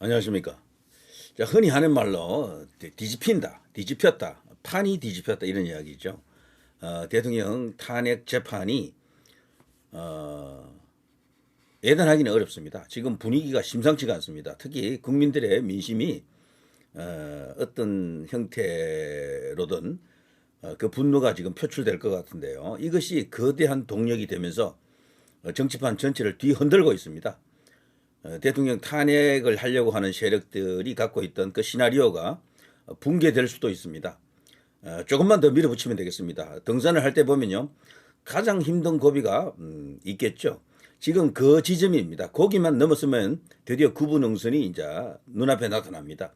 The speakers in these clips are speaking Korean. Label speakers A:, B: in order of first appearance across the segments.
A: 안녕하십니까. 자, 흔히 하는 말로 뒤- 뒤집힌다, 뒤집혔다, 판이 뒤집혔다 이런 이야기죠. 어, 대통령 탄핵 재판이 어, 예단하기는 어렵습니다. 지금 분위기가 심상치가 않습니다. 특히 국민들의 민심이 어, 어떤 형태로든 어, 그 분노가 지금 표출될 것 같은데요. 이것이 거대한 동력이 되면서 어, 정치판 전체를 뒤흔들고 있습니다. 어, 대통령 탄핵을 하려고 하는 세력들이 갖고 있던 그 시나리오가 어, 붕괴될 수도 있습니다. 어, 조금만 더 밀어붙이면 되겠습니다. 등산을 할 때 보면요. 가장 힘든 고비가 음, 있겠죠. 지금 그 지점입니다. 거기만 넘었으면 드디어 구분응선이 이제 눈앞에 나타납니다.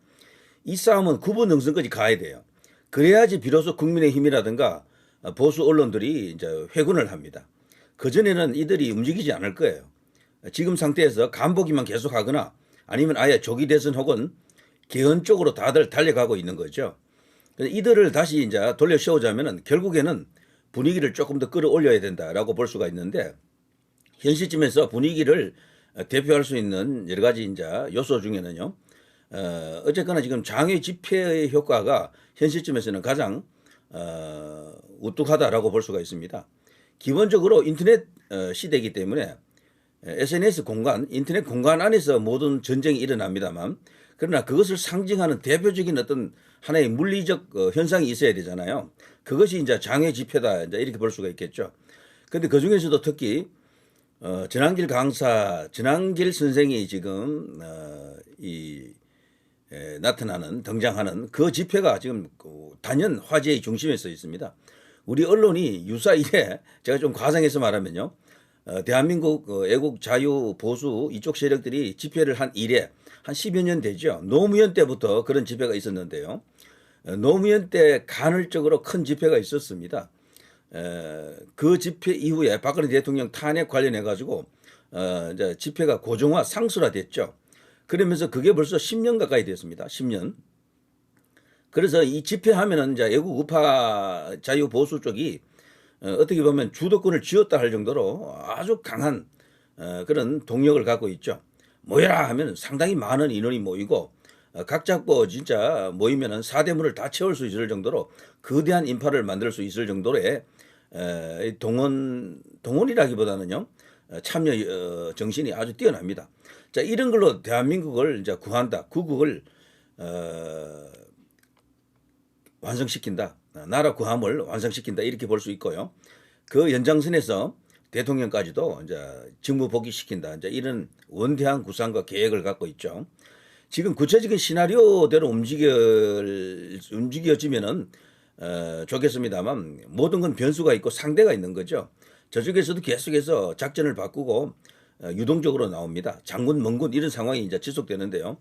A: 이 싸움은 구분응선까지 가야 돼요. 그래야지 비로소 국민의힘이라든가 어, 보수 언론들이 이제 회군을 합니다. 그전에는 이들이 움직이지 않을 거예요. 지금 상태에서 간보기만 계속하거나 아니면 아예 조기 대선 혹은 개헌 쪽으로 다들 달려가고 있는 거죠. 이들을 다시 이제 돌려 세우자면은 결국에는 분위기를 조금 더 끌어올려야 된다라고 볼 수가 있는데 현 시점에서 분위기를 대표할 수 있는 여러 가지 이제 요소 중에는요. 어, 어쨌거나 지금 장외 집회의 효과가 현 시점에서는 가장 어, 우뚝하다라고 볼 수가 있습니다. 기본적으로 인터넷 어, 시대이기 때문에 SNS 공간, 인터넷 공간 안에서 모든 전쟁이 일어납니다만 그러나 그것을 상징하는 대표적인 어떤 하나의 물리적 어, 현상이 있어야 되잖아요. 그것이 이제 장외 집회다 이제 이렇게 볼 수가 있겠죠. 근데 그 중에서도 특히 어, 전한길 강사, 전한길 선생이 지금 어, 이 에, 나타나는 등장하는 그 집회가 지금 그 단연 화제의 중심에 서 있습니다. 우리 언론이 유사 이래 제가 좀 과장해서 말하면요. 어, 대한민국 어, 애국 자유 보수 이쪽 세력들이 집회를 한 이래 한 10여 년 되죠. 노무현 때부터 그런 집회가 있었는데요. 어, 노무현 때 간헐적으로 큰 집회가 있었습니다. 에, 그 집회 이후에 박근혜 대통령 탄핵 관련해 가지고 어, 집회가 고정화 상수화됐죠. 그러면서 그게 벌써 10년 가까이 됐습니다. 10년. 그래서 이 집회하면은 이제 애국 우파 자유 보수 쪽이 어, 어떻게 보면 주도권을 쥐었다 할 정도로 아주 강한 어, 그런 동력을 갖고 있죠. 모여라 하면 상당히 많은 인원이 모이고 어, 각 잡고 진짜 모이면은 사대문을 다 채울 수 있을 정도로 거대한 인파를 만들 수 있을 정도의 동원 동원이라기보다는요 어, 참여 어, 정신이 아주 뛰어납니다. 자 이런 걸로 대한민국을 이제 구한다, 구국을 어, 완성시킨다. 나라 구함을 완성시킨다. 이렇게 볼 수 있고요. 그 연장선에서 대통령까지도 이제 직무 복귀시킨다. 이제 이런 원대한 구상과 계획을 갖고 있죠. 지금 구체적인 시나리오대로 움직여 움직여지면은 어, 좋겠습니다만 모든 건 변수가 있고 상대가 있는 거죠. 저쪽에서도 계속해서 작전을 바꾸고 어, 유동적으로 나옵니다. 장군, 멍군 이런 상황이 이제 지속되는데요.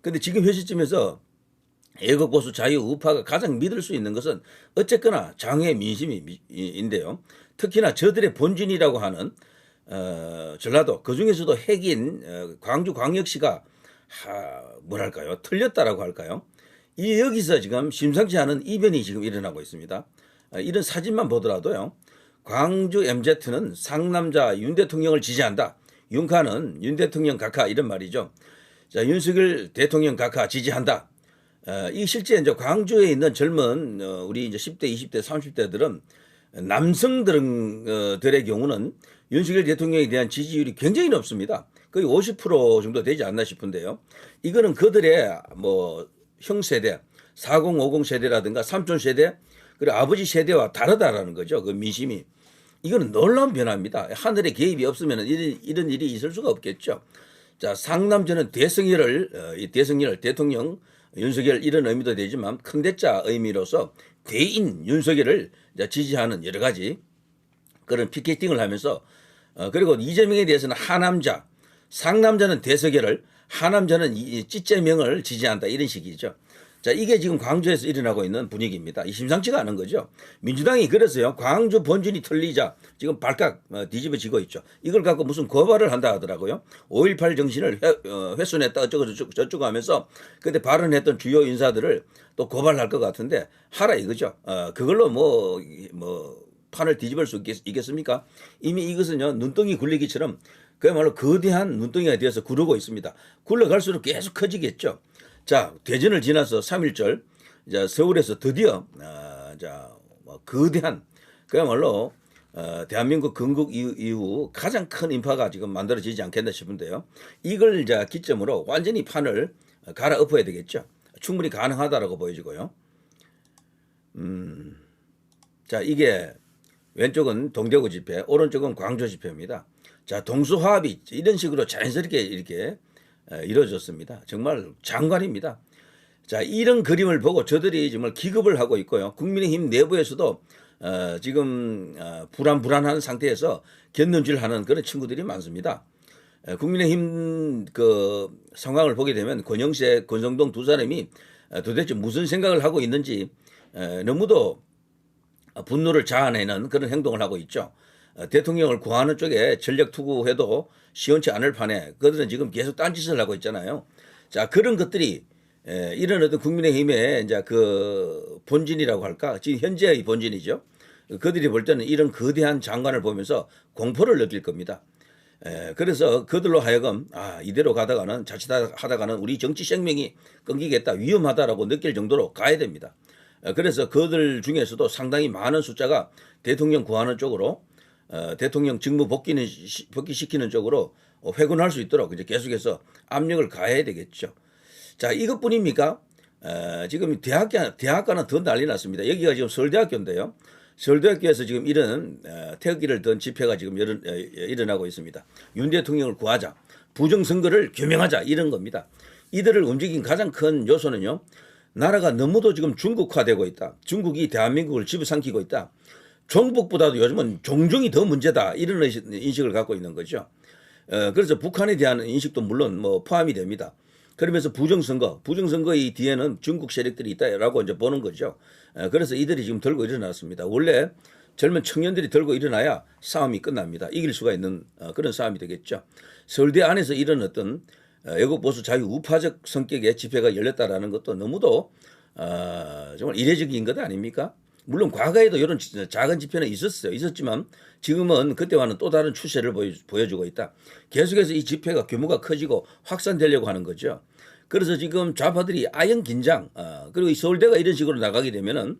A: 근데 지금 현 시점에서 애국 보수 자유 우파가 가장 믿을 수 있는 것은 어쨌거나 장외 민심인데요. 특히나 저들의 본진이라고 하는 어, 전라도 그 중에서도 핵인 어, 광주 광역시가 하, 뭐랄까요 틀렸다라고 할까요? 이 여기서 지금 심상치 않은 이변이 지금 일어나고 있습니다. 어, 이런 사진만 보더라도요. 광주 MZ는 상남자 윤 대통령을 지지한다. 윤카는 윤 대통령 각하 이런 말이죠. 자, 윤석열 대통령 각하 지지한다. 어, 이 실제 이제 광주에 있는 젊은 어, 우리 이제 10대, 20대, 30대들은 남성들의 경우는 윤석열 대통령에 대한 지지율이 굉장히 높습니다. 거의 50% 정도 되지 않나 싶은데요. 이거는 그들의 뭐 형세대, 4050 세대라든가 삼촌 세대, 그리고 아버지 세대와 다르다라는 거죠. 그 민심이. 이거는 놀라운 변화입니다. 하늘의 개입이 없으면 이런, 일이 있을 수가 없겠죠. 자, 어, 이 대성열 대통령 윤석열 이런 의미도 되지만 큰 대자 의미로서 대인 윤석열을 지지하는 여러 가지 그런 피켓팅을 하면서 어, 그리고 이재명에 대해서는 하남자, 상남자는 대석열을, 하남자는 이 찌재명을 지지한다 이런 식이죠. 자, 이게 지금 광주에서 일어나고 있는 분위기입니다. 이 심상치가 않은 거죠. 민주당이 그래서요, 광주 본진이 틀리자 지금 발칵 어, 뒤집어지고 있죠. 이걸 갖고 무슨 고발을 한다 하더라고요. 5.18 정신을 회, 어, 훼손했다 어쩌고 저쩌고, 저쩌고 하면서 그때 발언했던 주요 인사들을 또 고발할 것 같은데 하라 이거죠. 어, 그걸로 뭐, 뭐, 판을 뒤집을 수 있겠, 있겠습니까? 이미 이것은요, 눈덩이 굴리기처럼 그야말로 거대한 눈덩이가 되어서 구르고 있습니다. 굴러갈수록 계속 커지겠죠. 자, 대전을 지나서 3일절 자, 서울에서 드디어 아, 자, 뭐 거대한 그야말로 어, 대한민국 건국 이후, 이후 가장 큰 인파가 지금 만들어지지 않겠나 싶은데요. 이걸 자 기점으로 완전히 판을 갈아 엎어야 되겠죠. 충분히 가능하다라고 보여지고요. 음, 자 이게 왼쪽은 동대구 집회, 오른쪽은 광주 집회입니다. 자 동수화합이 이런 식으로 자연스럽게 이렇게 에, 이루어졌습니다. 정말 장관입니다. 자 이런 그림을 보고 저들이 정말 기급을 하고 있고요. 국민의힘 내부에서도 어, 지금 어, 불안불안한 상태에서 견눈질하는 그런 친구들이 많습니다. 에, 국민의힘 그 상황을 보게 되면 권영세, 권성동 두 사람이 어, 도대체 무슨 생각을 하고 있는지 에, 너무도 분노를 자아내는 그런 행동을 하고 있죠. 어, 대통령을 구하는 쪽에 전력 투구해도 시원치 않을 판에 그들은 지금 계속 딴짓을 하고 있잖아요. 자 그런 것들이 에, 이런 어떤 국민의힘의 이제 그 본진이라고 할까 지금 현재의 본진이죠. 그들이 볼 때는 이런 거대한 장관을 보면서 공포를 느낄 겁니다. 에, 그래서 그들로 하여금 아 이대로 가다가는 자칫하다가는 우리 정치 생명이 끊기겠다 위험하다라고 느낄 정도로 가야 됩니다. 에, 그래서 그들 중에서도 상당히 많은 숫자가 대통령 구하는 쪽으로 어, 대통령 직무 복귀는 시- 복귀시키는 쪽으로 어, 회군할 수 있도록 이제 계속해서 압력을 가해야 되겠죠. 자 이것뿐입니까? 에, 지금 대학교 대학가는 더 난리 났습니다. 여기가 지금 서울대학교인데요. 서울대학교에서 지금 이런 어, 태극기를 든 집회가 지금 일어나고 있습니다. 윤 대통령을 구하자, 부정선거를 규명하자 이런 겁니다. 이들을 움직인 가장 큰 요소는요. 나라가 너무도 지금 중국화되고 있다. 중국이 대한민국을 집어삼키고 있다. 종북보다도 요즘은 종종이 더 문제다. 이런 인식을 갖고 있는 거죠. 어, 그래서 북한에 대한 인식도 물론 뭐 포함이 됩니다. 그러면서 부정선거, 부정선거의 뒤에는 중국 세력들이 있다라고 이제 보는 거죠. 어, 그래서 이들이 지금 들고 일어났습니다. 원래 젊은 청년들이 들고 일어나야 싸움이 끝납니다. 이길 수가 있는 어, 그런 싸움이 되겠죠. 서울대 안에서 이런 어떤 어, 애국 보수 자유 우파적 성격의 집회가 열렸다라는 것도 너무도 어, 정말 이례적인 것 아닙니까? 물론 과거에도 이런 지- 작은 집회는 있었어요. 있었지만 지금은 그때와는 또 다른 추세를 보여, 보여주고 있다. 계속해서 이 집회가 규모가 커지고 확산되려고 하는 거죠. 그래서 지금 좌파들이 아연 긴장, 어, 그리고 이 서울대가 이런 식으로 나가게 되면은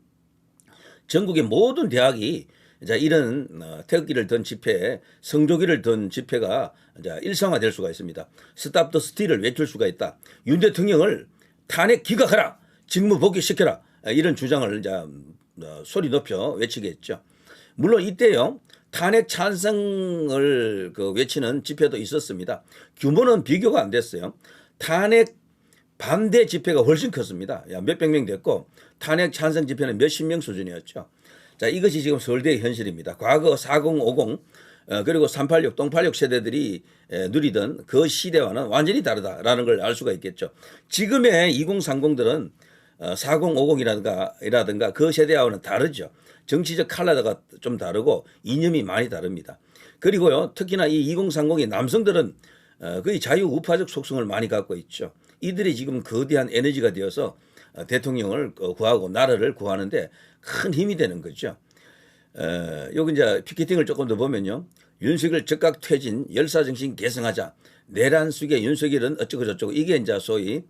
A: 전국의 모든 대학이 자 이런 어, 태극기를 든 집회, 성조기를 든 집회가 자 일상화될 수가 있습니다. 스탑 더 스틸을 외칠 수가 있다. 윤 대통령을 탄핵 기각하라, 직무 복귀시켜라 아, 이런 주장을 이제 어, 소리 높여 외치겠죠. 물론 이때요 탄핵 찬성을 그 외치는 집회도 있었습니다. 규모는 비교가 안 됐어요. 탄핵 반대 집회가 훨씬 컸습니다. 야, 몇백 명 됐고 탄핵 찬성 집회는 몇십 명 수준이었죠. 자, 이것이 지금 서울대의 현실입니다. 과거 4050 어, 그리고 386, 똥86 세대들이 에, 누리던 그 시대와는 완전히 다르다라는 걸 알 수가 있겠죠. 지금의 2030들은 어, 4050이라든가 이라든가 그 세대와는 다르죠. 정치적 칼라가 좀 다르고 이념이 많이 다릅니다. 그리고요, 특히나 이 2030의 남성들은 어, 거의 자유 우파적 속성을 많이 갖고 있죠. 이들이 지금 거대한 에너지가 되어서 어, 대통령을 어, 구하고 나라를 구하는데 큰 힘이 되는 거죠. 어, 여기 이제 피켓팅을 조금 더 보면요. 윤석열 즉각 퇴진, 열사정신 개성하자. 내란 속의 윤석열은 어쩌고 저쩌고 이게 이제 소위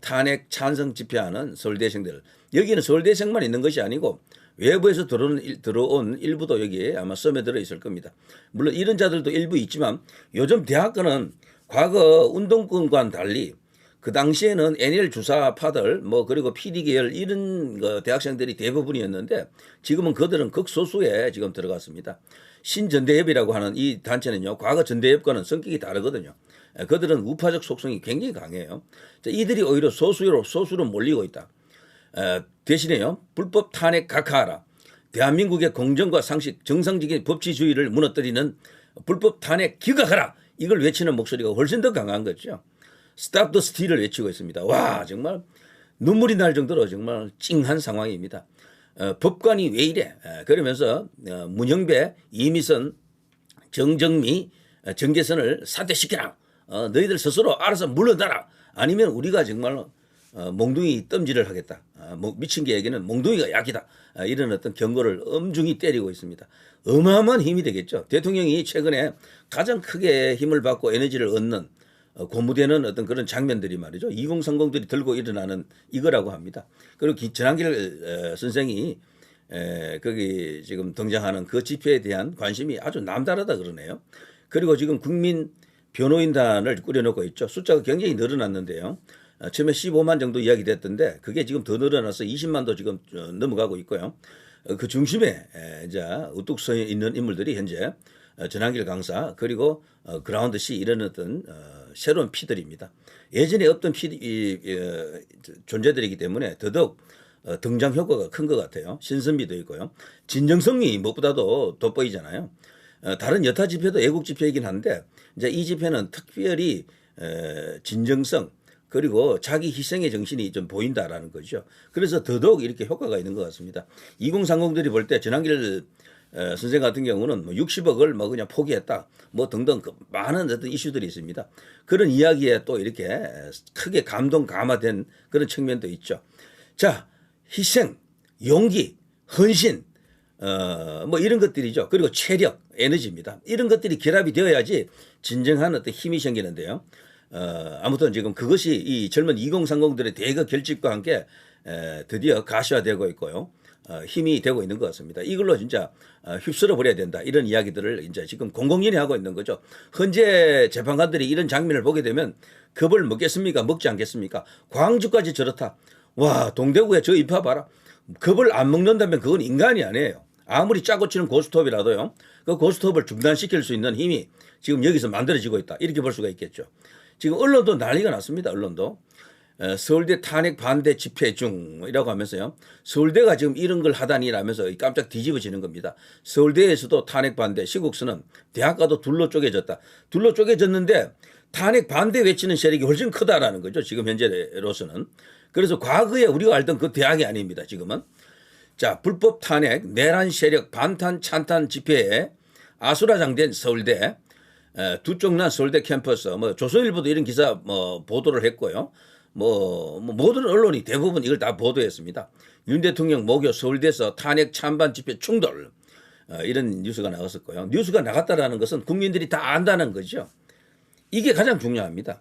A: 탄핵 찬성 집회하는 서울대생들. 여기는 서울대생만 있는 것이 아니고 외부에서 들어온, 일- 들어온 일부도 여기에 아마 썸에 들어 있을 겁니다. 물론 이런 자들도 일부 있지만 요즘 대학교는 과거 운동권과는 달리 그 당시에는 NL 주사파들 뭐 그리고 PD 계열 이런 그 대학생들이 대부분이었는데 지금은 그들은 극소수에 지금 들어갔습니다. 신전대협이라고 하는 이 단체는요 과거 전대협과는 성격이 다르거든요. 에, 그들은 우파적 속성이 굉장히 강해요. 자, 이들이 오히려 소수로 소수로 몰리고 있다. 에, 대신에요 불법 탄핵 각하하라. 대한민국의 공정과 상식, 정상적인 법치주의를 무너뜨리는 불법 탄핵 기각하라. 이걸 외치는 목소리가 훨씬 더 강한 거죠. 스탑 더 스틸을 외치고 있습니다. 와 정말 눈물이 날 정도로 정말 찡한 상황입니다. 어, 법관이 왜 이래? 에, 그러면서 어, 문영배, 이미선, 정정미, 어, 정계선을 사퇴시켜라. 어, 너희들 스스로 알아서 물러나라. 아니면 우리가 정말 어, 몽둥이 뜸질을 하겠다. 아, 뭐 미친 개에게는 몽둥이가 약이다. 아, 이런 어떤 경고를 엄중히 때리고 있습니다. 어마어마한 힘이 되겠죠. 대통령이 최근에 가장 크게 힘을 받고 에너지를 얻는 어, 고무되는 어떤 그런 장면들이 말이죠. 2030들이 들고 일어나는 이거라고 합니다. 그리고 기- 전한길 어, 선생이 에, 거기 지금 등장하는 그 집회에 대한 관심이 아주 남다르다 그러네요. 그리고 지금 국민 변호인단을 꾸려놓고 있죠. 숫자가 굉장히 늘어났는데요. 어, 처음에 15만 정도 이야기 됐던데 그게 지금 더 늘어나서 20만도 지금 어, 넘어가고 있고요. 어, 그 중심에 에, 이제 우뚝 서 있는 인물들이 현재 어, 전한길 강사 그리고 어, 그라운드 씨 이런 어떤 어, 새로운 피들입니다. 예전에 없던 피 이, 이, 어, 존재들이기 때문에 더더욱 어, 등장 효과가 큰 것 같아요. 신선미도 있고요. 진정성이 무엇보다도 돋보이잖아요. 어, 다른 여타 집회도 애국 집회이긴 한데 이제 이 집회는 특별히 에, 진정성 그리고 자기 희생의 정신이 좀 보인다라는 거죠. 그래서 더더욱 이렇게 효과가 있는 것 같습니다. 2030들이 볼 때 전한길 에, 선생 같은 경우는 뭐 60억을 뭐 그냥 포기했다. 뭐 등등 그 많은 어떤 이슈들이 있습니다. 그런 이야기에 또 이렇게 크게 감동 감화된 그런 측면도 있죠. 자, 희생, 용기, 헌신, 어, 뭐 이런 것들이죠. 그리고 체력, 에너지입니다. 이런 것들이 결합이 되어야지 진정한 어떤 힘이 생기는데요. 어, 아무튼 지금 그것이 이 젊은 2030들의 대거 결집과 함께 에, 드디어 가시화되고 있고요. 어, 힘이 되고 있는 것 같습니다. 이걸로 진짜 어, 휩쓸어 버려야 된다. 이런 이야기들을 이제 지금 공공연히 하고 있는 거죠. 현재 재판관들이 이런 장면을 보게 되면 겁을 먹겠습니까? 먹지 않겠습니까? 광주까지 저렇다. 와, 동대구에 저 인파 봐라. 겁을 안 먹는다면 그건 인간이 아니에요. 아무리 짜고 치는 고스톱이라도요. 그 고스톱을 중단시킬 수 있는 힘이 지금 여기서 만들어지고 있다. 이렇게 볼 수가 있겠죠. 지금 언론도 난리가 났습니다. 언론도. 에, 서울대 탄핵 반대 집회 중이라고 하면서요. 서울대가 지금 이런 걸 하다니라면서 깜짝 뒤집어지는 겁니다. 서울대에서도 탄핵 반대, 시국스는 대학가도 둘로 쪼개졌다. 둘로 쪼개졌는데 탄핵 반대 외치는 세력이 훨씬 크다라는 거죠. 지금 현재로서는. 그래서 과거에 우리가 알던 그 대학이 아닙니다. 지금은. 자, 불법 탄핵, 내란 세력 반탄 찬탄 집회에 아수라장된 서울대, 에, 두쪽 난 서울대 캠퍼스, 뭐 조선일보도 이런 기사 뭐 보도를 했고요. 뭐, 뭐 모든 언론이 대부분 이걸 다 보도했습니다. 윤 대통령 목요 서울대에서 탄핵 찬반 집회 충돌 어, 이런 뉴스가 나갔었고요. 뉴스가 나갔다라는 것은 국민들이 다 안다는 거죠. 이게 가장 중요합니다.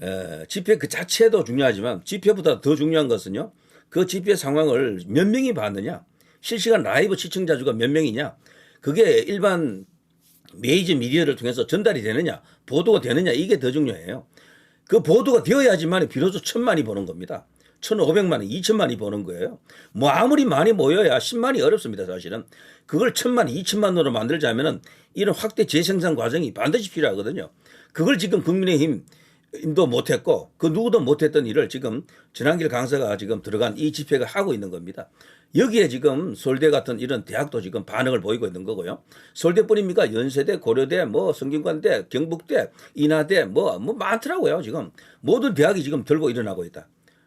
A: 에, 집회 그 자체도 중요하지만 집회보다 더 중요한 것은요. 그 집회 상황을 몇 명이 봤느냐. 실시간 라이브 시청자 수가 몇 명이냐. 그게 일반 메이저 미디어를 통해서 전달이 되느냐, 보도가 되느냐 이게 더 중요해요. 그 보도가 되어야지만 비로소 천만이 보는 겁니다. 천오백만이, 이천만이 보는 거예요. 뭐 아무리 많이 모여야 십만이 어렵습니다, 사실은. 그걸 천만, 이천만 으로 만들자면은 이런 확대 재생산 과정이 반드시 필요하거든요. 그걸 지금 국민의힘 도 못했고 그 누구도 못했던 일을 지금 전한길 강사가 지금 들어간 이 집회가 하고 있는 겁니다. 여기에 지금 서울대 같은 이런 대학도 지금 반응을 보이고 있는 거고요. 서울대뿐입니까? 연세대, 고려대, 뭐 성균관대, 경북대, 인하대 뭐, 뭐 많더라고요. 지금 모든 대학이 지금 들고 일어나고 있다.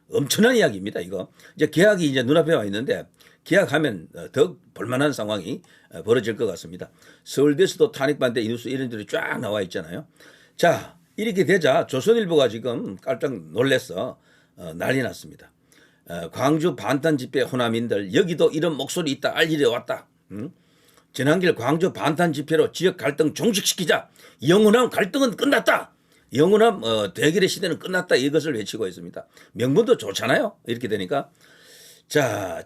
A: 엄청난 이야기입니다. 이거 이제 계약이 이제 눈앞에 와 있는데 계약하면 어, 더 볼만한 상황이 어, 벌어질 것 같습니다. 서울대에서도 탄핵 반대 이 뉴스 이런 들이 쫙 나와 있잖아요. 자 이렇게 되자 조선일보가 지금 깜짝 놀래서 어, 난리 났습니다. 어, 광주 반탄 집회 호남인들 여기도 이런 목소리 있다 알 일이 왔다. 응? 전한길 광주 반탄 집회로 지역 갈등 종식시키자. 영원한 갈등은 끝났다. 영원한 어, 대결의 시대는 끝났다. 이것을 외치고 있습니다. 명분도 좋잖아요. 이렇게 되니까 자,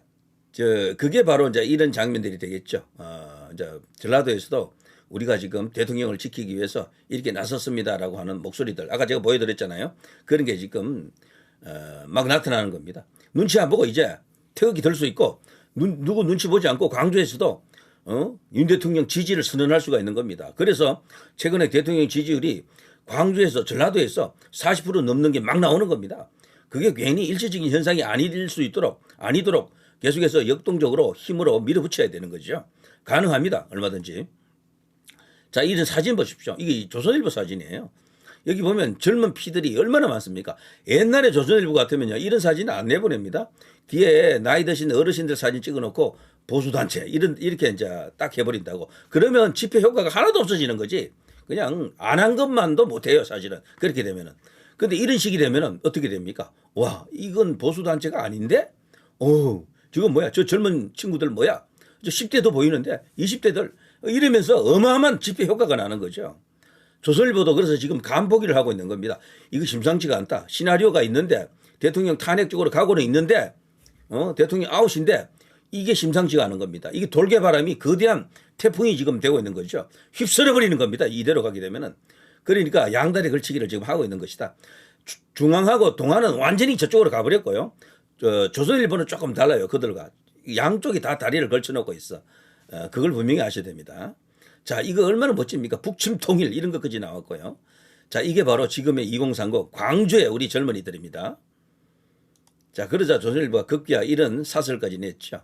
A: 저 그게 바로 이제 이런 장면들이 되겠죠. 어, 이제 전라도에서도 우리가 지금 대통령을 지키기 위해서 이렇게 나섰습니다라고 하는 목소리들 아까 제가 보여드렸잖아요. 그런 게 지금 어, 막 나타나는 겁니다. 눈치 안 보고 이제 태극기 들수 있고 눈, 누구 눈치 보지 않고 광주에서도 어? 윤 대통령 지지를 선언할 수가 있는 겁니다. 그래서 최근에 대통령 지지율이 광주에서 전라도에서 40% 넘는 게 막 나오는 겁니다. 그게 괜히 일시적인 현상이 아닐 수 있도록 아니도록 계속해서 역동적으로 힘으로 밀어붙여야 되는 거죠. 가능합니다. 얼마든지. 자, 이런 사진 보십시오. 이게 조선일보 사진이에요. 여기 보면 젊은 피들이 얼마나 많습니까? 옛날에 조선일보 같으면요, 이런 사진은 안 내보냅니다. 뒤에 나이 드신 어르신들 사진 찍어놓고 보수단체, 이런, 이렇게 이제 딱 해버린다고. 그러면 집회 효과가 하나도 없어지는 거지. 그냥 안 한 것만도 못해요, 사실은. 그렇게 되면은. 근데 이런 식이 되면은 어떻게 됩니까? 와 이건 보수 단체가 아닌데 어 지금 뭐야 저 젊은 친구들 뭐야 저 10대도 보이는데 20대들 이러면서 어마어마한 집회 효과가 나는 거죠. 조선일보도 그래서 지금 간보기를 하고 있는 겁니다. 이거 심상치가 않다. 시나리오가 있는데 대통령 탄핵 쪽으로 가고는 있는데 어 대통령 아웃인데 이게 심상치가 않은 겁니다. 이게 돌개바람이 거대한 태풍이 지금 되고 있는 거죠. 휩쓸어 버리는 겁니다. 이대로 가게 되면은 그러니까 양다리 걸치기를 지금 하고 있는 것이다. 주- 중앙하고 동아는 완전히 저쪽으로 가버렸고요. 저 조선일보는 조금 달라요. 그들과 양쪽이 다 다리를 걸쳐놓고 있어. 어, 그걸 분명히 아셔야 됩니다. 자, 이거 얼마나 멋집니까? 북침 통일 이런 것까지 나왔고요. 자, 이게 바로 지금의 2030 광주의 우리 젊은이들입니다. 자, 그러자 조선일보가 급기야 이런 사설까지 냈죠.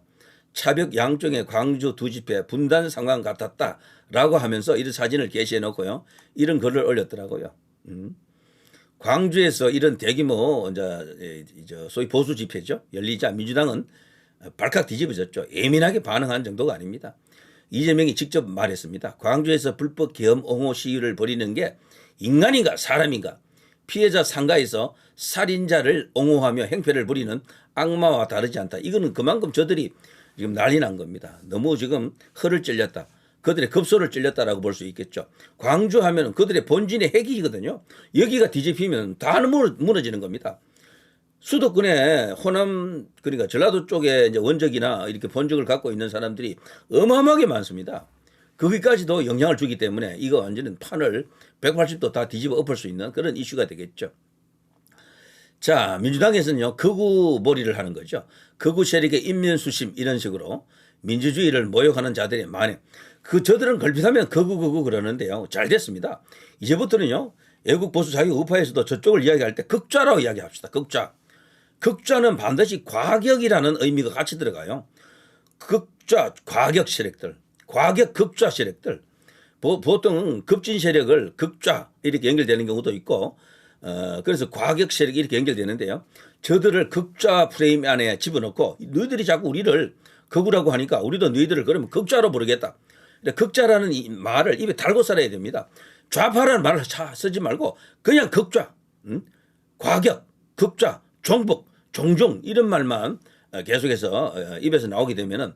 A: 차벽 양쪽의 광주 두 집회 분단 상황 같았다라고 하면서 이런 사진을 게시해 놓고요. 이런 글을 올렸더라고요. 음. 광주에서 이런 대규모 이제 소위 보수 집회죠. 열리자 민주당은 발칵 뒤집어졌죠. 예민하게 반응한 정도가 아닙니다. 이재명이 직접 말했습니다. 광주에서 불법 계엄 옹호 시위를 벌이는 게 인간인가 사람인가? 피해자 상가에서 살인자를 옹호하며 행패를 부리는 악마와 다르지 않다. 이거는 그만큼 저들이 지금 난리 난 겁니다. 너무 지금 허를 찔렸다. 그들의 급소를 찔렸다라고 볼 수 있겠죠. 광주 하면은 그들의 본진의 핵이거든요. 여기가 뒤집히면 다 무너- 무너지는 겁니다. 수도권에 호남 그러니까 전라도 쪽에 이제 원적이나 이렇게 본적을 갖고 있는 사람들이 어마어마하게 많습니다. 거기까지도 영향을 주기 때문에 이거 완전히 판을 180도 다 뒤집어 엎을 수 있는 그런 이슈가 되겠죠. 자, 민주당에서는요, 극우 몰이를 하는 거죠. 극우 세력의 인면수심 이런 식으로 민주주의를 모욕하는 자들이 많아요. 그 저들은 걸핏하면 극우 극우 그러는데요. 잘 됐습니다. 이제부터는요, 애국 보수 자유 우파에서도 저쪽을 이야기할 때 극좌라고 이야기합시다. 극좌. 극좌는 반드시 과격이라는 의미가 같이 들어가요. 극좌, 과격 세력들, 과격 극좌 세력들. 보, 보통 급진 세력을 극좌 이렇게 연결되는 경우도 있고, 어, 그래서 과격 세력이 이렇게 연결되는데요. 저들을 극좌 프레임 안에 집어넣고 너희들이 자꾸 우리를 극우라고 하니까 우리도 너희들을 그러면 극좌로 부르겠다. 근데 극좌라는 이 말을 입에 달고 살아야 됩니다. 좌파라는 말을 차 쓰지 말고 그냥 극좌, 음? 과격, 극좌, 종북, 종종 이런 말만 어, 계속해서 어, 입에서 나오게 되면은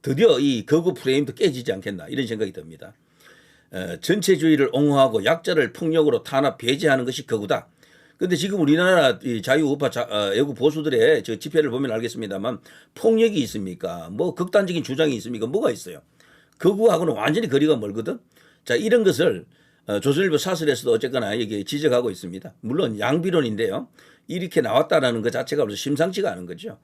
A: 드디어 이 극우 프레임도 깨지지 않겠나 이런 생각이 듭니다. 어, 전체주의를 옹호하고 약자를 폭력으로 탄압 배제하는 것이 극우다. 근데 지금 우리나라 이 자유우파 애국 보수들의 저 집회를 보면 알겠습니다만 폭력이 있습니까? 뭐 극단적인 주장이 있습니까? 뭐가 있어요? 극우하고는 완전히 거리가 멀거든. 자 이런 것을 어, 조선일보 사설에서도 어쨌거나 이게 지적하고 있습니다. 물론 양비론인데요. 이렇게 나왔다라는 것 자체가 벌써 심상치가 않은 거죠.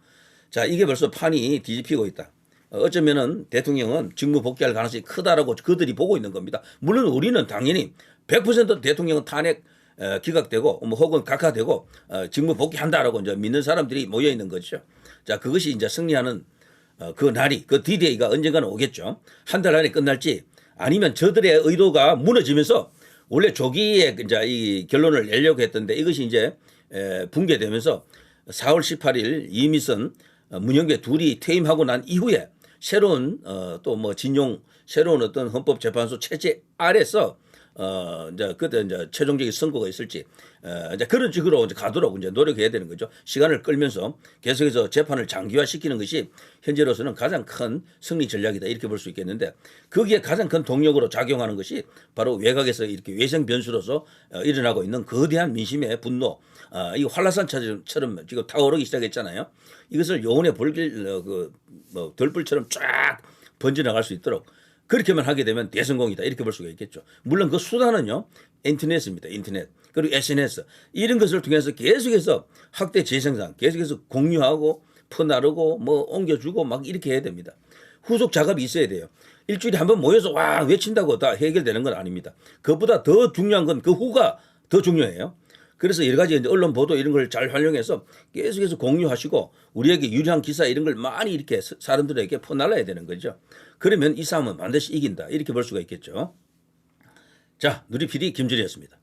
A: 자 이게 벌써 판이 뒤집히고 있다. 어, 어쩌면은 대통령은 직무 복귀할 가능성이 크다라고 그들이 보고 있는 겁니다. 물론 우리는 당연히 100% 대통령은 탄핵 어, 기각되고 뭐 혹은 각하되고 어, 직무 복귀한다라고 이제 믿는 사람들이 모여 있는 거죠. 자 그것이 이제 승리하는 어, 그 날이 그 디데이가 언젠가는 오겠죠. 한 달 안에 끝날지 아니면 저들의 의도가 무너지면서 원래 조기에 이제 이 결론을 내려고 했던데 이것이 이제 에, 붕괴되면서 4월 18일 이미선 어, 문영배 둘이 퇴임하고 난 이후에 새로운 어, 또 뭐 진용 새로운 어떤 헌법재판소 체제 아래서 어 이제 그때 이제 최종적인 선거가 있을지 어 이제 그런 식으로 이제 가도록 이제 노력해야 되는 거죠. 시간을 끌면서 계속해서 재판을 장기화시키는 것이 현재로서는 가장 큰 승리 전략이다 이렇게 볼 수 있겠는데 거기에 가장 큰 동력으로 작용하는 것이 바로 외곽에서 이렇게 외생 변수로서 어, 일어나고 있는 거대한 민심의 분노, 어, 이 한라산처럼 지금 타오르기 시작했잖아요. 이것을 요원의 불길 어, 그뭐 돌불처럼 쫙 번져나갈 수 있도록 그렇게만 하게 되면 대성공이다 이렇게 볼 수가 있겠죠. 물론 그 수단은요 인터넷입니다. 인터넷 그리고 SNS 이런 것을 통해서 계속해서 학대 재생산 계속해서 공유하고 퍼나르고 뭐 옮겨주고 막 이렇게 해야 됩니다. 후속 작업이 있어야 돼요. 일주일에 한 번 모여서 와 외친다고 다 해결되는 건 아닙니다. 그것보다 더 중요한 건 그 후가 더 중요해요. 그래서 여러 가지 언론 보도 이런 걸 잘 활용해서 계속해서 공유하시고 우리에게 유리한 기사 이런 걸 많이 이렇게 사- 사람들에게 퍼날라야 되는 거죠. 그러면 이 싸움은 반드시 이긴다. 이렇게 볼 수가 있겠죠. 자, 누리 PD 김준이었습니다.